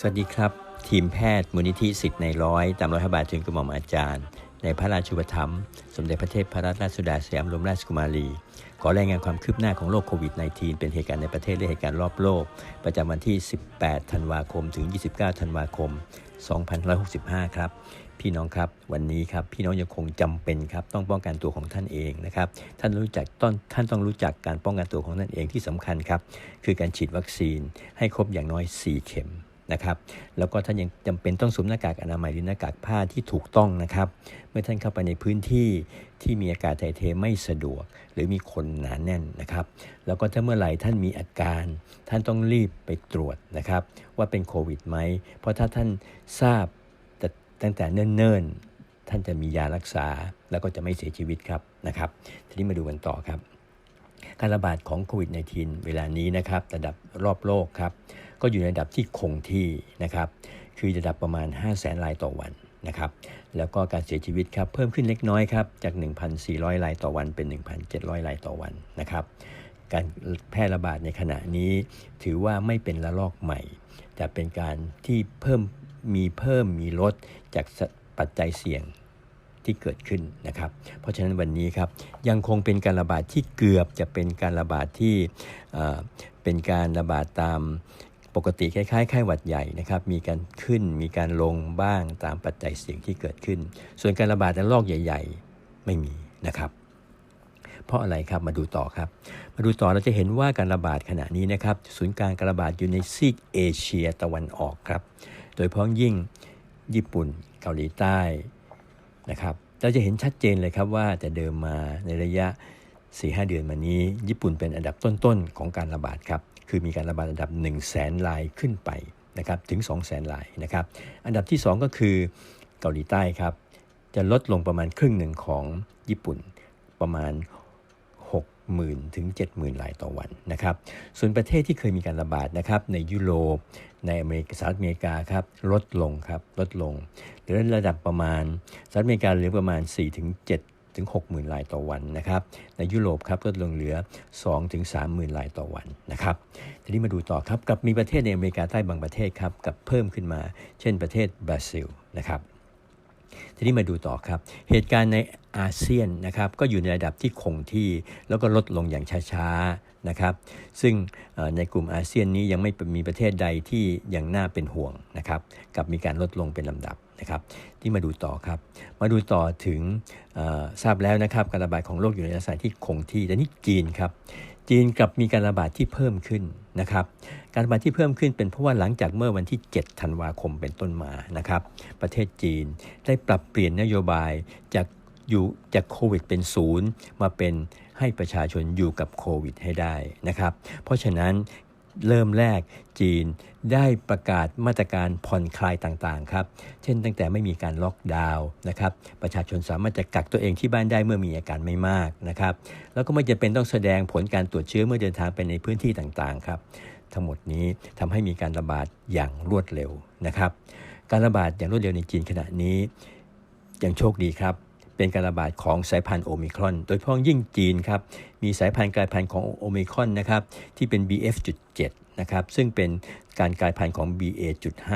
สวัสดีครับ ทีมแพทย์มูลนิธิสิทธิ์ในร้อยตามรัฐบาลจึงกระหม่อมอาจารย์ ในพระราชูปถัมภ์สมเด็จพระเทพพระราชสุดาสยามรมราชกุมารี ขอรายงานความคืบหน้าของโรคโควิด -19 เป็นเหตุการณ์ในประเทศและเหตุการณ์รอบโลก ประจำวันที่ 18 ธันวาคม ถึง 29 ธันวาคม 2565 ครับ พี่น้องครับ วันนี้ครับ พี่น้องยังคงจำเป็นครับ ต้องป้องกันตัวของท่านเองนะครับ ท่านรู้จักต้นท่านต้องรู้จักการป้องกันตัวของท่านเองที่สำคัญครับ คือการฉีดวัคซีนให้ครบอย่างน้อย 4 เข็ม นะครับ แล้วก็ท่านยังจำเป็นต้องสวมหน้ากากอนามัยหรือหน้ากากผ้าที่ถูกต้องนะครับ เมื่อท่านเข้าไปในพื้นที่ที่มีอากาศถ่ายเทไม่สะดวก หรือมีคนหนาแน่นนะครับ แล้วก็ถ้าเมื่อไหร่ท่านมีอาการ ท่านต้องรีบไปตรวจนะครับ ว่าเป็นโควิดไหม เพราะถ้าท่านทราบตั้งแต่เนิ่นๆ ท่านจะมียารักษาแล้วก็จะไม่เสียชีวิตครับนะครับ ทีนี้มาดูกันต่อครับ การระบาดของโควิด -19 เวลานี้นะครับระดับรอบโลกครับก็อยู่ในระดับที่คงที่นะครับคือระดับประมาณ 5 0 0แสนรายต่อวันนะครับแล้วก็การเสียชีวิตครับเพิ่มขึ้นเล็กน้อยครับจาก 1,400 รายต่อวันเป็น 1,700 รายต่อวันนะครับการแพร่ระบาดในขณะนี้ ถือว่าไม่เป็นระลอกใหม่ แต่เป็นการที่เพิ่มมีเพิ่มมีลดจากปัจจัยเสี่ยง ที่เกิดขึ้นนะครับ เพราะฉะนั้นวันนี้ครับยังคงเป็นการระบาดที่เกือบจะเป็นการระบาดที่เป็นการระบาดตามปกติคล้ายๆไข้หวัดใหญ่นะครับ มีการขึ้นมีการลงบ้างตามปัจจัยเสี่ยงที่เกิดขึ้น ส่วนการระบาดในรอกใหญ่ ๆ ไม่มีนะครับเพราะอะไรครับมาดูต่อครับ มาดูต่อเราจะเห็นว่าการระบาดขณะนี้นะครับ ศูนย์กลางการระบาดอยู่ในซีกเอเชียตะวันออกครับ โดยเฉพาะยิ่งญี่ปุ่น เกาหลีใต้ นะครับเราจะเห็นชัดเจนเลยครับว่าแต่เดิมมาในระยะ 4-5 เดือนมานี้ ญี่ปุ่นเป็นอันดับต้นๆของการระบาดครับคือมีการระบาดอันดับ 1 0 0 0 0แสนรายขึ้นไปนะครับถึง 2 0 0แสนรายนะครับอันดับที่ 2 ก็คือเกาหลีใต้ครับจะลดลงประมาณครึ่งหนึ่งของญี่ปุ่นประมาณ 60,000ถึง70,000รายต่อวันนะครับ ส่วนประเทศที่เคยมีการระบาดนะครับในยุโรปในอเมริกาสหรัฐอเมริกาครับลดลงครับลดลงเหลือระดับประมาณสหรัฐอเมริกาเหลือประมาณ 4 ถึง 7ถึง60,000รายต่อวันนะครับ ในยุโรปครับลดลงเหลือ 2 ถึง 30,000รายต่อวันนะครับ ทีนี้มาดูต่อครับกับมีประเทศในอเมริกาใต้บางประเทศครับกับเพิ่มขึ้นมา เช่นประเทศบราซิลนะครับ ทีนี้มาดูต่อครับ เหตุการณ์ใน อาเซียนนะครับก็อยู่ในระดับที่คงที่แล้วก็ลดลงอย่างช้าๆนะครับซึ่งในกลุ่มอาเซียนนี้ยังไม่มีประเทศใดที่ยังน่าเป็นห่วงนะครับกับมีการลดลงเป็นลำดับนะครับที่มาดูต่อครับมาดูต่อถึงทราบแล้วนะครับการระบาดของโรคอยู่ในลักษณะที่คงที่แต่นี่จีนครับจีนกลับมีการระบาดที่เพิ่มขึ้นนะครับ การระบาดที่เพิ่มขึ้นเป็นเพราะว่าหลังจากเมื่อวันที่ 7 ธันวาคมเป็นต้นมานะครับ ประเทศจีนได้ปรับเปลี่ยนนโยบายจาก อยู่จากโควิดเป็นศูนย์มาเป็นให้ประชาชนอยู่กับโควิดให้ได้นะครับ เพราะฉะนั้นเริ่มแรกจีนได้ประกาศมาตรการผ่อนคลายต่างๆครับ เช่นตั้งแต่ไม่มีการล็อกดาวน์นะครับ ประชาชนสามารถจะกักตัวเองที่บ้านได้เมื่อมีอาการไม่มากนะครับ แล้วก็ไม่จะเป็นต้องแสดงผลการตรวจเชื้อเมื่อเดินทางไปในพื้นที่ต่างๆครับ ทั้งหมดนี้ทำให้มีการระบาดอย่างรวดเร็วนะครับ การระบาดอย่างรวดเร็วในจีนขณะนี้ยังโชคดีครับ เป็นการระบาดของสายพันธุ์โอมิครอน โดยเฉพาะยิ่งจีนครับมีสายพันธุ์กลายพันธุ์ของโอมิครอนนะครับที่เป็น BF.7 นะครับซึ่งเป็นการกลายพันธุ์ของ BA.5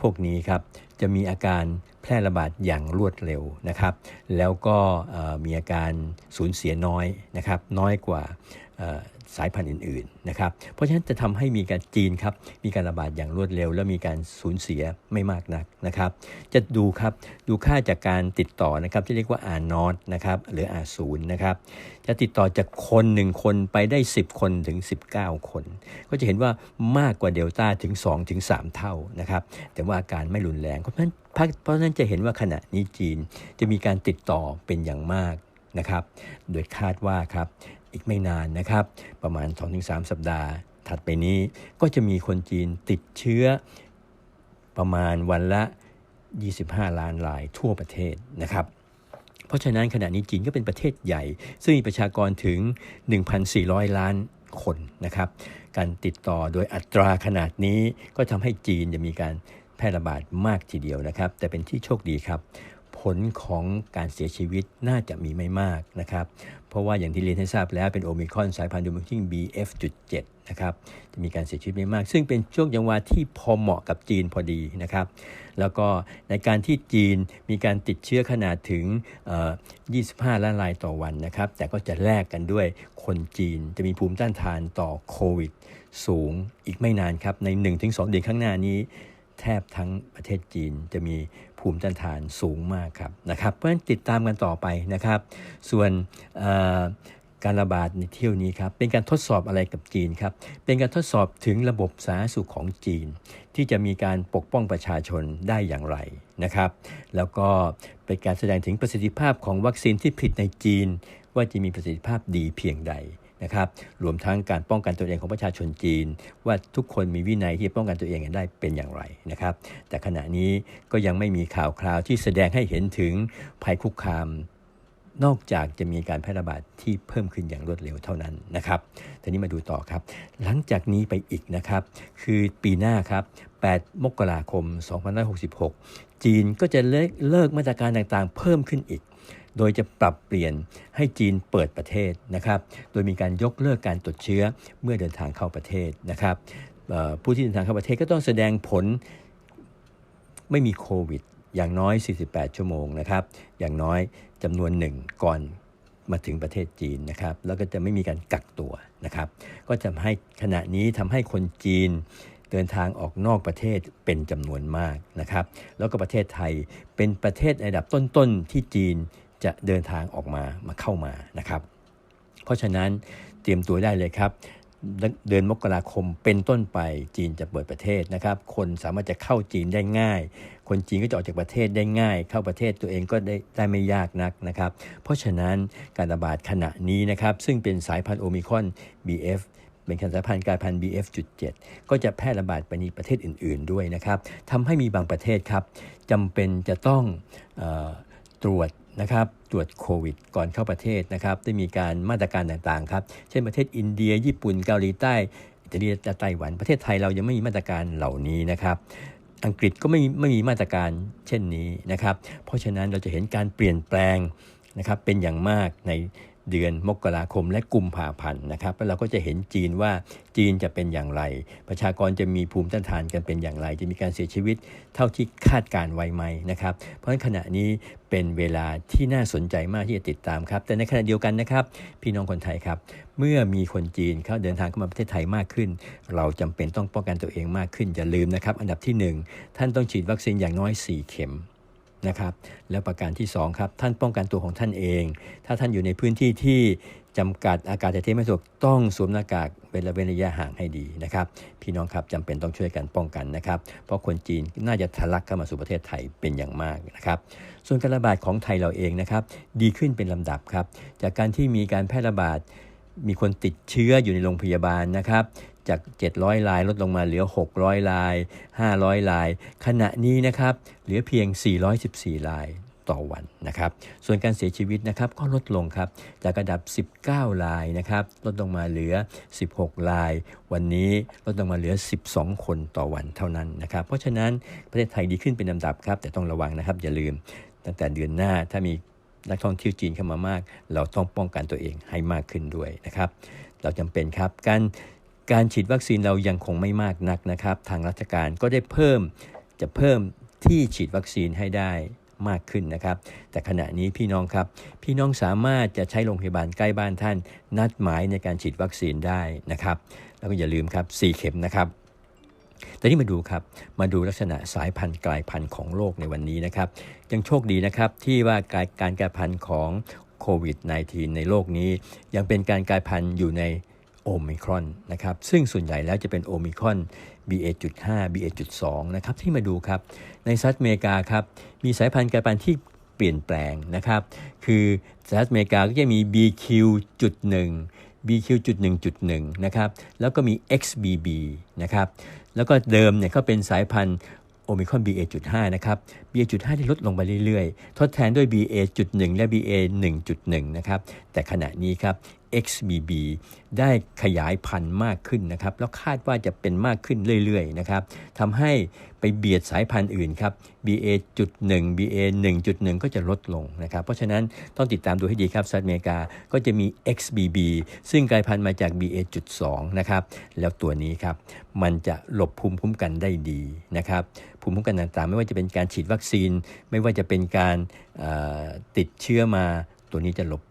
พวกนี้ครับจะมีอาการแพร่ระบาดอย่างรวดเร็วนะครับ แล้วก็มีอาการสูญเสียน้อยนะครับน้อยกว่า สายพันธุ์อื่นๆนะครับ เพราะฉะนั้นจะทำให้มีการจีนครับมีการระบาดอย่างรวดเร็ว และมีการสูญเสียไม่มากนักนะครับ จะดูครับดูค่าจากการติดต่อนะครับที่เรียกว่า R นอตนะครับหรือ R ศูนย์นะครับจะติดต่อจากคนหนึ่งคนไปได้ 10 คนถึง 19 คน ก็จะเห็นว่ามากกว่าเดลต้าถึง2ถึง3เท่านะครับแต่ว่าอาการไม่รุนแรงเพราะฉะนั้นเพราะฉะนั้นจะเห็นว่าขณะนี้จีนจะมีการติดต่อเป็นอย่างมากนะครับ โดยคาดว่าครับ อีกไม่นานนะครับ ประมาณ 2-3 สัปดาห์ ถัดไปนี้ก็จะมีคนจีนติดเชื้อประมาณวันละ 25 ล้านรายทั่วประเทศนะครับเพราะฉะนั้นขณะนี้จีนก็เป็นประเทศใหญ่ ซึ่งมีประชากรถึง 1,400 ล้านคนนะครับ การติดต่อโดยอัตราขนาดนี้ก็ทำให้จีนจะมีการแพร่ระบาดมากทีเดียวนะครับ แต่เป็นที่โชคดีครับ ผลของการเสียชีวิตน่าจะมีไม่มากนะครับ เพราะว่าอย่างที่เรียนให้ทราบแล้วเป็นโอมิคอนสายพันธุ์โดมิทิง BF.7 นะครับจะมีการเสียชีวิตไม่มาก ซึ่งเป็นช่วงยังวาที่พอเหมาะกับจีนพอดีนะครับแล้วก็ในการที่จีนมีการติดเชื้อขนาดถึง 25 ล้านรายต่อวันนะครับแต่ก็จะแลกกันด้วยคนจีนจะมีภูมิต้านทานต่อโควิดสูงอีกไม่นานครับใน 1-2 เดือนข้างหน้านี้ แทบทั้งประเทศจีนจะมีภูมิต้านทานสูงมากครับนะครับ เพราะฉะนั้นติดตามกันต่อไปนะครับ ส่วนการระบาดในเที่ยวนี้ครับเป็นการทดสอบอะไรกับจีนครับเป็นการทดสอบถึงระบบสาธารณสุขของจีน ที่จะมีการปกป้องประชาชนได้อย่างไรนะครับ แล้วก็เป็นการแสดงถึงประสิทธิภาพของวัคซีนที่ผลิตในจีน ว่าจะมีประสิทธิภาพดีเพียงใด นะครับรวมทั้งการป้องกันตัวเองของประชาชนจีน ว่าทุกคนมีวินัยที่ป้องกันตัวเองได้เป็นอย่างไรนะครับแต่ขณะนี้ก็ยังไม่มีข่าวคราวที่แสดงให้เห็นถึงภัยคุกคามนอกจากจะมีการแพร่ระบาดที่เพิ่มขึ้นอย่างรวดเร็วเท่านั้นนะครับ ทีนี้มาดูต่อครับ หลังจากนี้ไปอีกนะครับ คือปีหน้าครับ 8 มกราคม 2566 จีนก็จะเลิกเลิกมาตรการต่างๆ เพิ่มขึ้นอีก โดยจะปรับเปลี่ยนให้จีนเปิดประเทศนะครับ โดยมีการยกเลิกการตรวจเชื้อเมื่อเดินทางเข้าประเทศนะครับผู้ที่เดินทางเข้าประเทศก็ต้องแสดงผลไม่มีโควิด อย่างน้อย 48 ชั่วโมงนะครับ อย่างน้อยจำนวนหนึ่งก่อนมาถึงประเทศจีนนะครับ แล้วก็จะไม่มีการกักตัวนะครับ ก็จะให้ขณะนี้ทำให้คนจีนเดินทางออกนอกประเทศเป็นจำนวนมากนะครับ แล้วก็ประเทศไทยเป็นประเทศระดับต้นๆที่จีน จะเดินทางออกมามาเข้ามานะครับ เพราะฉะนั้นเตรียมตัวได้เลยครับเดือนมกราคมเป็นต้นไปจีนจะเปิดประเทศนะครับ คนสามารถจะเข้าจีนได้ง่าย คนจีนก็จะออกจากประเทศได้ง่าย เข้าประเทศตัวเองก็ได้ได้ไม่ยากนักนะครับ เพราะฉะนั้นการระบาดขณะนี้นะครับ ซึ่งเป็นสายพันธุ์โอมิคอน BF เป็นสายพันธุ์กลายพันธุ์ BF.7 ก็จะแพร่ระบาดไปในประเทศอื่น ๆ ด้วยนะครับทำให้มีบางประเทศครับจำเป็นจะต้องอตรวจ นะครับตรวจโควิด ก่อนเข้าประเทศนะครับได้มีการมาตรการต่างๆครับเช่นประเทศอินเดีย ญี่ปุ่นเกาหลีใต้อิตาลีไต้หวันประเทศไทยเรายังไม่มีมาตรการเหล่านี้นะครับอังกฤษก็ไม่ไม่มีมาตรการเช่นนี้นะครับ เพราะฉะนั้นเราจะเห็นการเปลี่ยนแปลงนะครับเป็นอย่างมากใน เดือนมกราคมและกุมภาพันธ์นะครับแล้วเราก็จะเห็นจีนว่าจีนจะเป็นอย่างไร ประชากรจะมีภูมิต้านทานกันเป็นอย่างไร จะมีการเสียชีวิตเท่าที่คาดการไว้ไหมนะครับเพราะฉะนั้นขณะนี้เป็นเวลาที่น่าสนใจมากที่จะติดตามครับ แต่ในขณะเดียวกันนะครับ พี่น้องคนไทยครับ เมื่อมีคนจีนเข้าเดินทางเข้ามาประเทศไทยมากขึ้น เราจำเป็นต้องป้องกันตัวเองมากขึ้นอย่าลืมนะครับ อันดับที่ 1 ท่านต้องฉีดวัคซีนอย่างน้อย 4 เข็ม นะครับ แล้วประการที่ 2 ครับ ท่านป้องกันตัวของท่านเอง ถ้าท่านอยู่ในพื้นที่ที่จำกัดอากาศถ่ายเทไม่สะดวกต้องสวมหน้ากากเป็นระเวนระยะห่างให้ดีนะครับ พี่น้องครับจำเป็นต้องช่วยกันป้องกันนะครับ เพราะคนจีนน่าจะทะลักเข้ามาสู่ประเทศไทยเป็นอย่างมากนะครับ ส่วนการระบาดของไทยเราเองนะครับ ดีขึ้นเป็นลำดับครับ จากการที่มีการแพร่ระบาดมีคนติดเชื้ออยู่ในโรงพยาบาลนะครับ จาก 700 ลายลดลงมาเหลือ 600 ลาย 500 ลาย ขณะนี้นะครับเหลือเพียง 414 ลายต่อวันนะครับ ส่วนการเสียชีวิตนะครับก็ลดลงครับ จากระดับ 19ลายนะครับ ลดลงมาเหลือ 16ลาย วันนี้ลดลงมาเหลือ 12 คนต่อวันเท่านั้นนะครับ เพราะฉะนั้นประเทศไทยดีขึ้นเป็นลำดับครับ แต่ต้องระวังนะครับ อย่าลืม ตั้งแต่เดือนหน้าถ้ามีนักท่องเที่ยวจีนเข้ามามาก เราต้องป้องกันตัวเองให้มากขึ้นด้วยนะครับ เราจำเป็นครับการ การฉีดวัคซีนเรายังคงไม่มากนักนะครับ ทางราชการก็ได้เพิ่มจะเพิ่มที่ฉีดวัคซีนให้ได้มากขึ้นนะครับ แต่ขณะนี้พี่น้องครับ พี่น้องสามารถจะใช้โรงพยาบาลใกล้บ้านท่าน นัดหมายในการฉีดวัคซีนได้นะครับ แล้วก็อย่าลืมครับ 4 เข็มนะครับแต่นี้มาดูครับ มาดูลักษณะสายพันธุ์กลายพันธุ์ของโลกในวันนี้นะครับ ยังโชคดีนะครับที่ว่าการกลายพันธุ์ของโควิด -19 ในโลกนี้ ยังเป็นการกลายพันธุ์อยู่ใน โอมิครอนนะครับซึ่งส่วนใหญ่แล้วจะเป็นโอมิครอน BA.5 BA.2 นะครับที่มาดูครับ ในสหรัฐอเมริกาครับมีสายพันธุ์กลายพันธุ์ที่เปลี่ยนแปลงนะครับ คือสหรัฐอเมริกาก็จะมี BQ.1 BQ.1.1 นะครับ แล้วก็มี XBB นะครับ แล้วก็เดิมเนี่ยเขาเป็นสายพันธุ์โอมิครอน BA.5 นะครับ BA.5 ที่ลดลงไปเรื่อยๆ ทดแทนด้วย BA.1 และ BA.1.1 นะครับ แต่ขณะนี้ครับ XBB ได้ขยายพันธุ์มากขึ้นนะครับแล้วคาดว่าจะเป็นมากขึ้นเรื่อยๆนะครับทำให้ไปเบียดสายพันธุ์อื่นครับ BA.1 BA1.1 ก็จะลดลงนะครับ เพราะฉะนั้นต้องติดตามดูให้ดีครับสหรัฐอเมริกาก็จะมี XBB ซึ่งกลายพันธุ์มาจาก BA.2 นะครับแล้วตัวนี้ครับมันจะหลบภูมิคุ้มกันได้ดีนะครับภูมิคุ้มกันต่างๆ ไม่ว่าจะเป็นการฉีดวัคซีน ไม่ว่าจะเป็นการติดเชื้อมาตัวนี้จะหลบ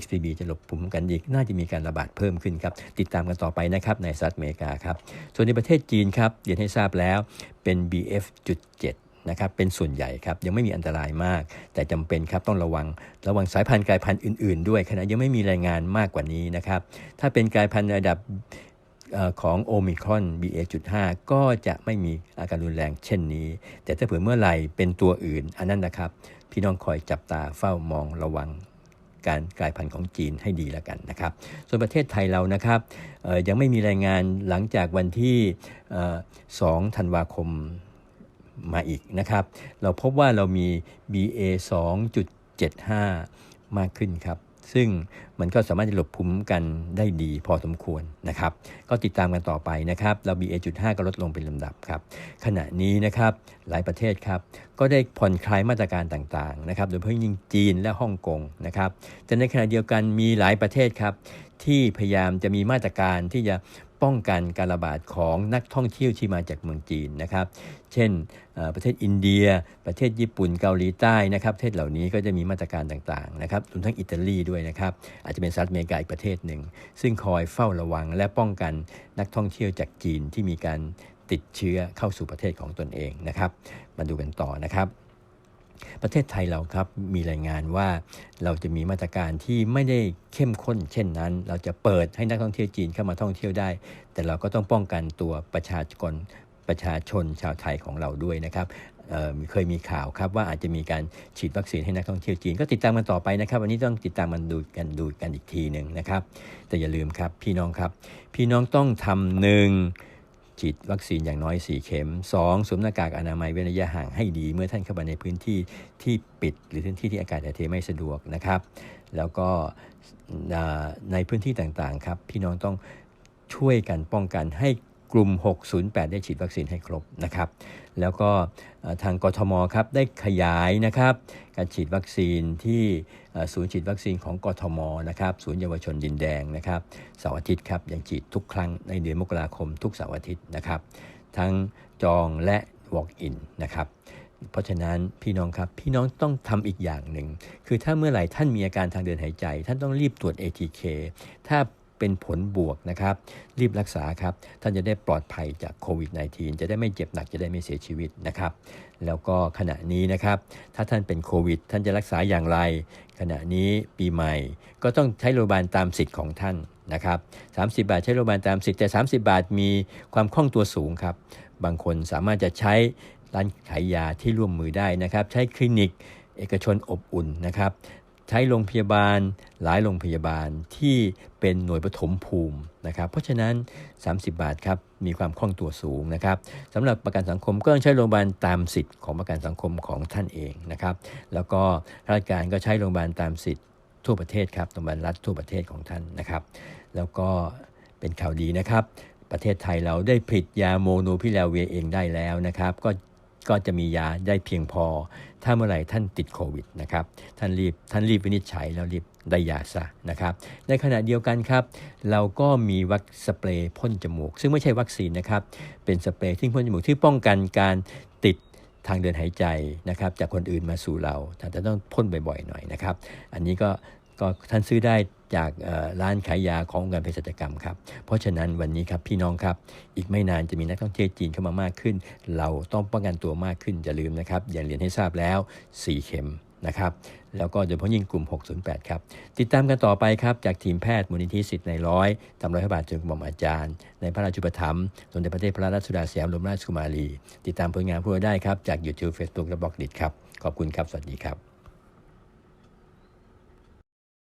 XBB จะหลบภูมิกันอีก น่าจะมีการระบาดเพิ่มขึ้นครับ ติดตามกันต่อไปนะครับในสหรัฐอเมริกาครับ ส่วนในประเทศจีนครับเรียนให้ทราบแล้วเป็น BF.7 นะครับเป็นส่วนใหญ่ครับยังไม่มีอันตรายมาก แต่จำเป็นครับต้องระวังระวังสายพันธุ์กลายพันธุ์อื่นๆ ด้วยขณะยังไม่มีรายงานมากกว่านี้นะครับถ้าเป็นกลายพันธุ์ระดับของโอมิครอน BA.5 ก็จะไม่มีอาการรุนแรงเช่นนี้ แต่ถ้าเผื่อเมื่อไหร่เป็นตัวอื่น อันนั้นนะครับ พี่น้องคอยจับตาเฝ้ามองระวัง การกลายพันธุ์ของจีนให้ดีแล้วกันนะครับ ส่วนประเทศไทยเรานะครับยังไม่มีรายงานหลังจากวันที่ 2 ธันวาคมมาอีกนะครับ เราพบว่าเรามี BA 2.75 มากขึ้นครับ ซึ่งมันก็สามารถจะหลบภูมิกันได้ดีพอสมควรนะครับ ก็ติดตามกันต่อไปนะครับ เรา BA.5 ก็ลดลงเป็นลำดับครับ ขณะนี้นะครับหลายประเทศครับก็ได้ผ่อนคลายมาตรการต่างๆนะครับ โดยเฉพาะยิ่งจีนและฮ่องกงนะครับแต่ในขณะเดียวกันมีหลายประเทศครับที่พยายามจะมีมาตรการที่จะ ป้องกันการระบาดของนักท่องเที่ยวที่มาจากเมืองจีนนะครับ เช่นประเทศอินเดีย ประเทศญี่ปุ่นเกาหลีใต้นะครับประเทศเหล่านี้ก็จะมีมาตรการต่างๆนะครับรวมทั้งอิตาลีด้วยนะครับอาจจะเป็นสหรัฐอเมริกาอีกประเทศหนึ่ง ซึ่งคอยเฝ้าระวังและป้องกันนักท่องเที่ยวจากจีนที่มีการติดเชื้อเข้าสู่ประเทศของตนเองนะครับ มาดูกันต่อนะครับ ประเทศไทยเราครับมีรายงานว่าเราจะมีมาตรการที่ไม่ได้เข้มข้น เช่นนั้น เราจะเปิดให้นักท่องเที่ยวจีนเข้ามาท่องเที่ยวได้ แต่เราก็ต้องป้องกันตัวประชาชนประชาชนชาวไทยของเราด้วยนะครับเเคยมีข่าวครับว่าอาจจะมีการฉีดวัคซีนให้นักท่องเที่ยวจีน ก็ติดตามมันต่อไปนะครับ วันนี้ต้องติดตามมันดูกันดูกันอีกทีหนึ่งนะครับ แต่อย่าลืมครับพี่น้องครับ พี่น้องต้องทำหนึ่ง ฉีดวัคซีนอย่างน้อย 4 เข็ม 2. สวมหน้ากากอนามัยเว้นระยะห่างให้ดี เมื่อท่านเข้าไปในพื้นที่ที่ปิด หรือพื้นที่ที่อากาศถ่ายเทไม่สะดวกนะครับ แล้วก็ในพื้นที่ต่างๆครับพี่น้องต้องช่วยกันป้องกันให้ กลุ่ม 608 ได้ฉีดวัคซีนให้ครบนะครับ แล้วก็ทางกทมครับได้ขยายนะครับ การฉีดวัคซีนที่ศูนย์ฉีดวัคซีนของกทมนะครับศูนย์เยาวชนดินแดงนะครับเสาร์อาทิตย์ครับยังฉีดทุกครั้งในเดือนมกราคมทุกเสาร์อาทิตย์นะครับ ทั้งจองและ walk-in นะครับเพราะฉะนั้นพี่น้องครับพี่น้องต้องทำอีกอย่างหนึ่ง คือถ้าเมื่อไหร่ท่านมีอาการทางเดินหายใจ ท่านต้องรีบตรวจ ATK ถ้า เป็นผลบวกนะครับ รีบรักษาครับ ท่านจะได้ปลอดภัยจากโควิด -19 จะได้ไม่เจ็บหนักจะได้ไม่เสียชีวิตนะครับ แล้วก็ขณะนี้นะครับ ถ้าท่านเป็นโควิด ท่านจะรักษาอย่างไร ขณะนี้ปีใหม่ ก็ต้องใช้โรงพยาบาลตามสิทธิ์ของท่านนะครับ30 บาทใช้โรงพยาบาลตามสิทธิ์แต่ 30 บาทมีความคล่องตัวสูงครับ บางคนสามารถจะใช้ร้านขายยาที่ร่วมมือได้นะครับ ใช้คลินิกเอกชนอบอุ่นนะครับ ใช้โรงพยาบาลหลายโรงพยาบาลที่เป็นหน่วยปฐมภูมินะครับ เพราะฉะนั้น 30 บาทครับมีความคล่องตัวสูงนะครับสำหรับประกันสังคมก็ต้องใช้โรงพยาบาลตามสิทธิ์ของประกันสังคมของท่านเองนะครับ แล้วก็ราชการก็ใช้โรงพยาบาลตามสิทธิ์ทั่วประเทศครับโรงพยาบาลรัฐทั่วประเทศของท่านนะครับ แล้วก็เป็นข่าวดีนะครับประเทศไทยเราได้ผลิตยาโมโนพิลาเวียเองได้แล้วนะครับ ก็ ก็จะมียาได้เพียงพอ ถ้าเมื่อไหร่ท่านติดโควิดนะครับ ท่านรีบท่านรีบวินิจฉัยแล้วรีบได้ยาซะนะครับ ในขณะเดียวกันครับ เราก็มีวัคสเปรย์พ่นจมูก ซึ่งไม่ใช่วัคซีนนะครับ เป็นสเปรย์ที่พ่นจมูกที่ป้องกันการติดทางเดินหายใจนะครับจากคนอื่นมาสู่เราแต่ต้องพ่นบ่อยๆหน่อยนะครับ อันนี้ก็ ก็ท่านซื้อได้จากร้านขายยาขององค์การเภสัชกรรมครับ เพราะฉะนั้นวันนี้ครับพี่น้องครับ อีกไม่นานจะมีนักท่องเที่ยวจีนเข้ามามากขึ้น เราต้องป้องกันตัวมากขึ้นอย่าลืมนะครับ อย่างเรียนให้ทราบแล้ว 4 เข็มนะครับแล้วก็โดยเฉพาะยิ่งกลุ่ม 608 ครับ ติดตามกันต่อไปครับ จากทีมแพทย์มูลนิธิสิทธิ์ในร้อยตามร้อยพระบาทจนกระหม่อมอาจารย์ ในพระราชุปถัมภ์สมเด็จพระเทพพระราชสุดาสยามรมราชกุมารี ติดตามผลงานพวกเราได้ครับ จาก YouTube Facebook และบล็อกดิครับ ขอบคุณครับ สวัสดีครับ